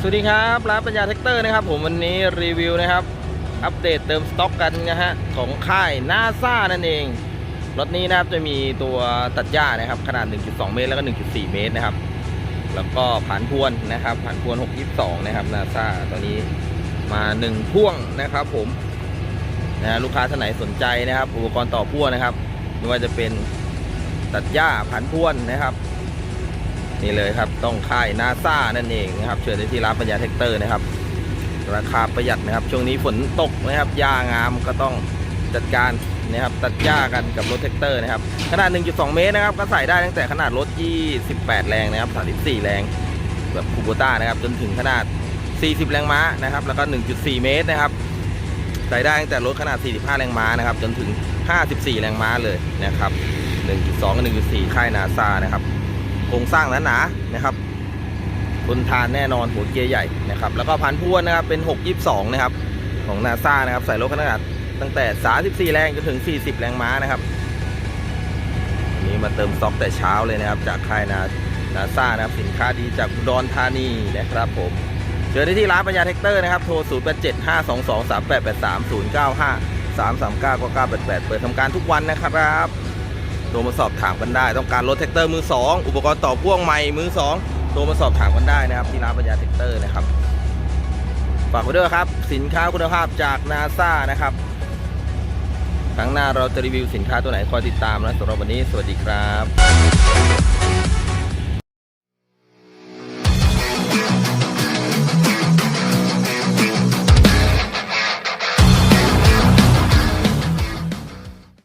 สวัสดีครับร้านปัญญาแท็กเตอร์นะครับ ผมวันนี้รีวิวนะครับ อัปเดตเติมสต็อกกันนะฮะของค่ายนาซานั่นเองรถนี้นะครับจะมีตัวตัดหญ้านะครับขนาด 1.2 เมตร แล้วก็ 1.4 เมตรนะครับ แล้วก็ผ่านพวนนะครับ ผ่านพวน 622 นะครับนาซาตัวนี้มา 1 พ่วงนะครับ ผมนะฮะลูกค้าท่านไหนสนใจนะครับ อุปกรณ์ต่อพ่วงนะครับไม่ว่าจะเป็นตัดหญ้าผ่านพวนนะครับ นี่เลยครับต้องค่ายนาซ่านั่นเองนะครับเชิญได้ที่ร้านปัญญาแท็กเตอร์นะครับ ราคาประหยัดนะครับ ช่วงนี้ฝนตกนะครับหญ้างามก็ต้องจัดการนะครับตัดหญ้ากันกับรถแท็กเตอร์นะครับขนาด 1.2 เมตรนะครับก็ใส่ได้ตั้งแต่ขนาดรถ 28 แรงนะครับ34 แรงแบบคูโบต้านะครับจนถึงขนาด 40 แรงม้านะครับแล้วก็ 1.4 เมตรนะครับใส่ได้ตั้งแต่รถขนาด 45 แรงม้านะครับจนถึง 54 แรงม้าเลยนะครับ 1.2 กับ 1.4 ค่ายนาซานะครับ โครงสร้างหนาๆนะครับทนทานแน่นอนหัวเกียร์ใหญ่นะครับ แล้วก็พันพ่วนนะครับเป็น622นะครับ ของนาซานะครับ ใส่รถขนาดตั้งแต่ 34 แรงจนถึง 40 แรงม้านะครับนี้มาเติมสต็อกแต่เช้าเลยนะครับ จากค่ายนานาซานะครับ สินค้าดีจากอุดรธานีนะครับผมเจอได้ที่ร้านปัญญาแท็กเตอร์นะครับ โทร 0 8 7 5 2 2 3 8 8 3 0 9 5 3 3 9 9 9 8 8 เปิดทำการทุกวันนะครับ โทรมาสอบถามกันได้ ต้องการรถแท็กเตอร์มือ 2 อุปกรณ์ต่อพ่วงใหม่มือ 2 โทรมาสอบถามกันได้นะครับที่ร้านปัญญาแท็กเตอร์นะครับฝากไว้ด้วยครับ สินค้าคุณภาพจากนาซานะครับครั้งหน้าเราจะรีวิวสินค้าตัวไหนคอยติดตามนะสำหรับวันนี้ สวัสดีครับ